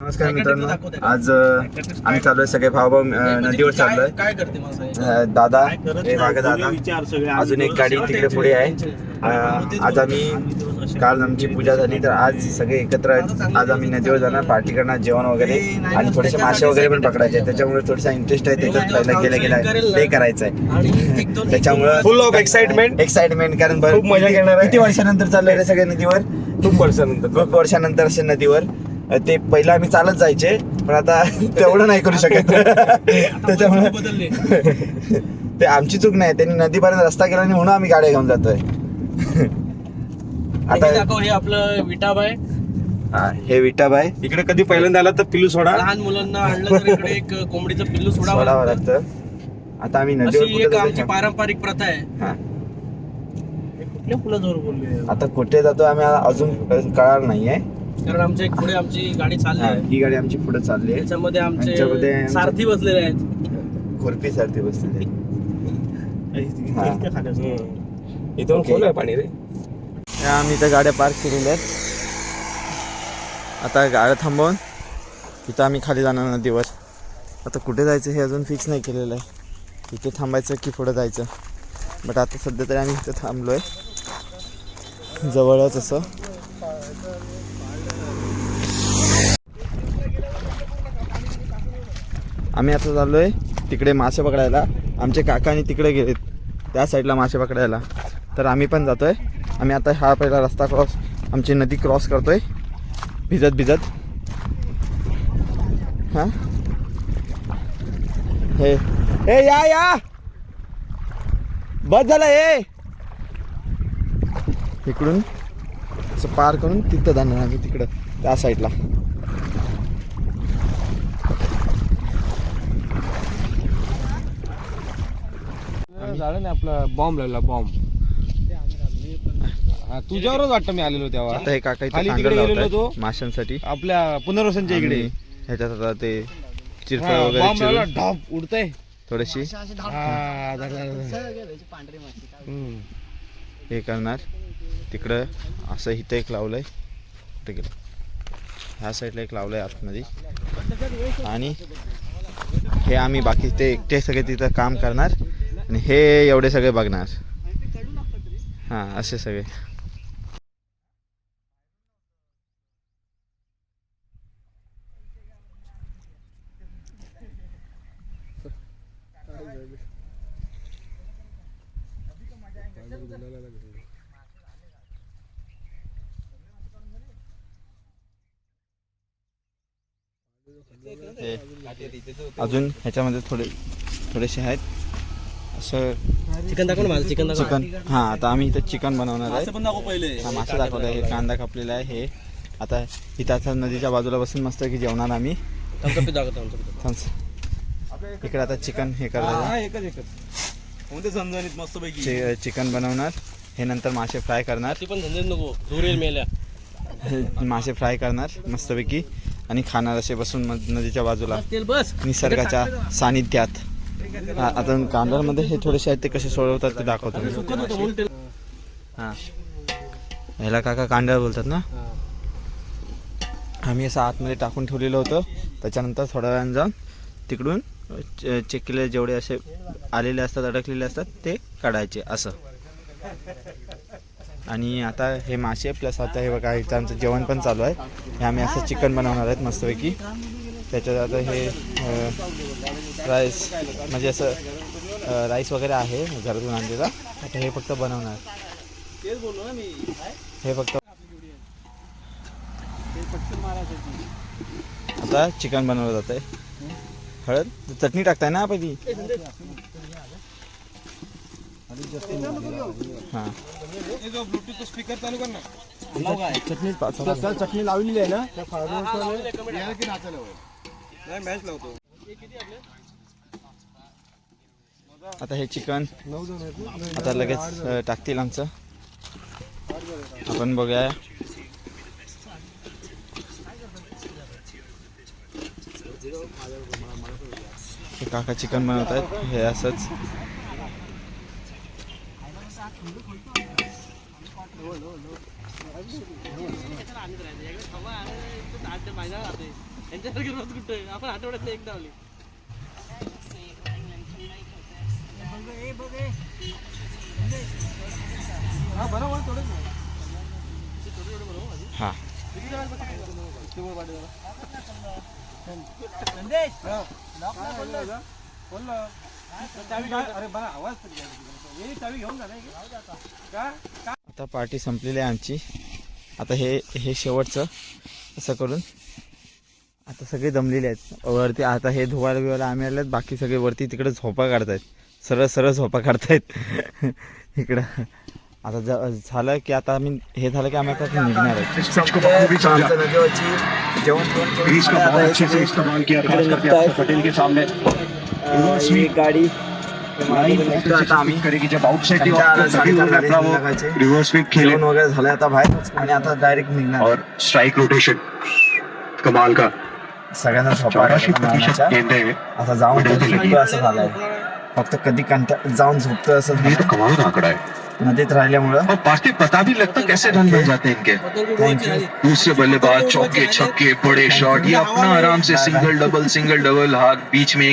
नमस्कार मित्रांनो. आज आम्ही चाललोय सगळे भाऊ भाऊ नदीवर चाललोय. दादा हे मागे दादा. अजून एक गाडी तिकडे पुढे आहे. आज आम्ही काल आमची पूजा झाली तर आज सगळे एकत्र आहेत. आज आम्ही नदीवर जाणार पार्टी करणार जेवण वगैरे. आणि थोडेसे मासे वगैरे पण पकडायचे त्याच्यामुळे थोडासा इंटरेस्ट आहे त्याच्यात पहिला गेल्या गेल्या ते करायचं आहे त्याच्यामुळं फुल ऑफ एक्साइटमेंट एक्साइटमेंट कारण बरं- खूप मजा घेणार आहे. किती वर्षानंतर चाललोय रे सगळ्या नदीवर? खूप वर्षानंतर. खूप वर्षानंतर असे नदीवर. ते पहिला आम्ही चालत जायचे पण आता तेवढं नाही करू शकत. त्याच्यामुळे बदलले. ते आमची चूक नाही त्यांनी नदीपर्यंत रस्ता केला आणि म्हणून आम्ही गाड्या घेऊन जातोय. आता हे आपलं विटाब आहे हा, हे विटाबाई इकडे कधी पहिल्यांदा आला तर पिलू सोडा. लहान मुलांना आणलं तर इकडे एक कोंबडीचं पिल्लू सोडावं सोडावं लागतं. लागतं. आता आम्ही अशी कुठे एक आमची? पारंपरिक प्रथा आहे. हा. कुठल्या फुलाजवळ बोलले? आता कुठे जातो आम्ही अजून कळणार नाहीये. कारण आमच्या एक पुढे आमची गाडी चालली हा, आहे. ही गाडी आमची पुढे चालली आहे. त्याच्यामध्ये यांच्यामध्ये आमचे आमचे- सारथी बसलेले आहेत. खुरपी सारखी बसलेली हा. इथून खोल आहे पाणी रे. या आम्ही इथं गाड्या पार्क केलेल्या आहेत. आता गाड्या थांबवून तिथं आम्ही खाली जाणार नदीवर आता कुठे जायचं हे अजून फिक्स नाही केलेलं आहे. इथे थांबायचं की पुढे जायचं? बट आता सध्या तरी आम्ही इथं थांबलो आहे जवळच असं. आम्ही आता चाललो आहे तिकडे मासे पकडायला. आमचे काकाने तिकडे गेलेत त्या साईडला मासे पकडायला. तर आम्ही पण जातोय. आम्ही आता हा पहिला रस्ता क्रॉस आमची नदी क्रॉस करतोय. भिजत भिजत. हा? हे. हे या या! बस झालं हे इकडून असं पार करून तिथं जाणार आम्ही तिकडं त्या साईडला झालं ना आपला बॉम्ब लागला बॉम्ब तुझ्यावरच वाटतं मी आलेलो तेव्हा. आता हे काका इथे खाली गेलेलो. माशांसाठी. आपल्या पुनर्वसनच्या इकडे. आणि ह्याच्यात आता ते चिरफळ हा, वगैरे बॉम्ब लागला चिरून. ढाप उडतंय. थोडीशी. हा. हम्म. हे करणार. तिकडं असं इथं एक लावलंय. कुठे गेलं. ह्या साईडला एक लावलंय आतमध्ये. आणि हे आम्ही बाकी ते एकटे सगळे तिथं काम करणार. आणि हे एवढे सगळे बघणार. हां असे सगळे. अजून ह्याच्यामध्ये थोडे थोडेसे आहेत. असं चिकन दाखव ना माझं चिकन दाखव. चिकन. हां आता आम्ही इथं चिकन बनवणार आहे. पण दाखव पहिले. हा मासा दाखवला आहे हे कांदा कापलेला आहे हे. आता इथं आता नदीच्या बाजूला बसून मस्त की जेवणार आम्ही. आमचं पीठ दाखवतो आमचं पीठ थम्स इकडे आता चिकन हे हा, एकच एकच. कोणते झणझणीत मस्त पैकी चि- चिकन बनवणार. हे नंतर मासे फ्राय करणार. ती पण झणझणीत नको धुरेल मेल्या. मासे फ्राय करणार मस्तपैकी. आणि खाणार असे बसून मग नदीच्या बाजूला. तेल बस. निसर्गाच्या सानिध्यात. आता कांद्यामध्ये हे थोडेसे आहेत ते कसे सोडवतात ते दाखवतो. हां. ह्याला काका कांदा बोलतात ना? आम्ही असं आतमध्ये टाकून ठेवलेलं होतं. त्याच्यानंतर थोड्या वेळानं जाऊन तिकडून चेक केलेले जेवढे असे आलेले असतात अडकलेले असतात ते काढायचे असं. आणि आता हे मासे प्लस आता हे बघा इथं आमचं जेवण पण चालू आहे. हे आम्ही असं चिकन बनवणार आहेत मस्तपैकी. त्याच्यात आता हे राईस म्हणजे असं राईस वगैरे आहे घरातून आणलेला. आता हे फक्त बनवणार. हे फक्त आता चिकन बनवलं जात आहे हळद चटणी टाकताय ना पहिली? हां. ब्लूटूथ स्पीकर चालू कर ना चटणी चटणी लावलेली आहे ना मॅच लावतो आता हे चिकन. आता लगेच टाकतील आमचं. आपण बघूया. हे काका चिकन बनवत आहेत. हे असंच. आपण आठवड्यात एकदा का? आता पार्टी संपलेली आहे आमची. आता हे हे शेवटचं. असं करून. आता सगळे दमलेले आहेत. वरती आता हे धुवायला बिवायला आम्ही आलेत. बाकी सगळे वरती तिकडे झोपा काढतायत. सरळ सरळ झोपा काढतायत. इकडं. आता ज- झालं की आता आम्ही हे झालं की आम्ही आता निघणार आहे. गाडी लाइन बहुत अच्छे से स्वीप जेवण वगैरे झालं आता बाहेर आणि आता डायरेक्ट निघणार और स्ट्राइक रोटेशन कमाल का। सगळ्यांना हैं आता जाऊन असं झालंय. फक्त कधी कंटा जाऊन झोपतो असं ये तो कमाल आंकड़ा है नदीत राहिल्यामुळं. और बाकी पता भी लगता कैसे रन बन जाते हैं इनके? थँक यू दूसरे बल्लेबाज चौके छक्के बड़े शॉट ये अपना आराम से सिंगल डबल सिंगल डबल हाथ बीच में